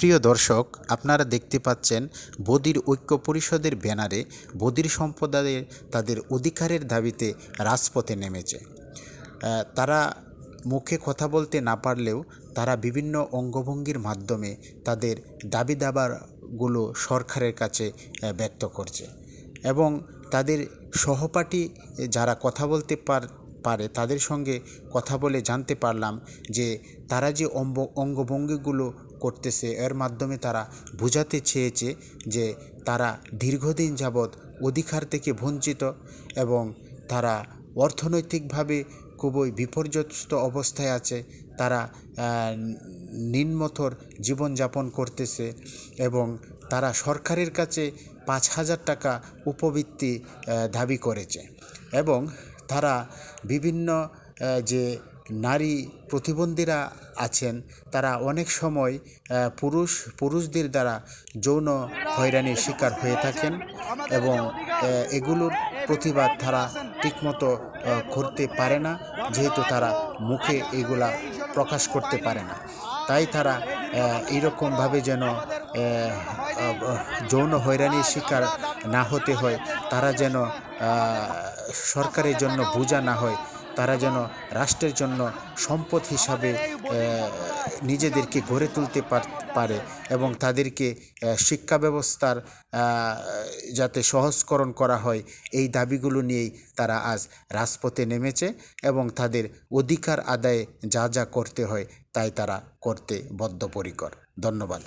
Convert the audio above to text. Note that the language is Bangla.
প্রিয় দর্শক, আপনারা দেখতে পাচ্ছেন বদির ঐক্য পরিষদের ব্যানারে বদির সম্প্রদায়ের তাদের অধিকারের দাবিতে রাজপথে নেমেছে। তারা মুখে কথা বলতে না পারলেও তারা বিভিন্ন অঙ্গভঙ্গির মাধ্যমে তাদের দাবি দাবাগুলো সরকারের কাছে ব্যক্ত করছে। এবং তাদের সহপাঠী যারা কথা বলতে পার পারে, তাদের সঙ্গে কথা বলে জানতে পারলাম যে তারা যে অঙ্গভঙ্গিগুলো করতেছে, এর মাধ্যমে তারা বোঝাতে চেয়েছে যে তারা দীর্ঘদিন যাবৎ অধিকার থেকে বঞ্চিত এবং তারা অর্থনৈতিকভাবে খুবই বিপর্যস্ত অবস্থায় আছে। তারা নিম্নতর জীবনযাপন করতেছে এবং তারা সরকারের কাছে পাঁচ হাজার টাকা উপবৃত্তি দাবি করেছে এবং তারা বিভিন্ন যে নারী প্রতিবন্ধীরা আছেন, তারা অনেক সময় পুরুষ, পুরুষদের দ্বারা যৌন হয়রানির শিকার হয়ে থাকেন এবং এগুলোর প্রতিবাদ তারা ঠিকমতো করতে পারে না, যেহেতু তারা মুখে এগুলা প্রকাশ করতে পারে না। তাই তারা এইরকমভাবে যেন যৌন হয়রানির শিকার না হতে হয়। তারা যেন সরকারের জন্য বোঝা না হয়, তারা যেন রাষ্ট্রের জন্য সম্পদ হিসাবে নিজেদেরকে গড়ে তুলতে পার- এবং তাদেরকে শিক্ষা ব্যবস্থার যাতে সহজকরণ করা হয়, এই দাবিগুলো নিয়েই তারা আজ রাজপথে নেমেছে এবং তাদের অধিকার আদায়ে যা যা করতে হয়, তাই তারা করতে বদ্ধপরিকর। ধন্যবাদ।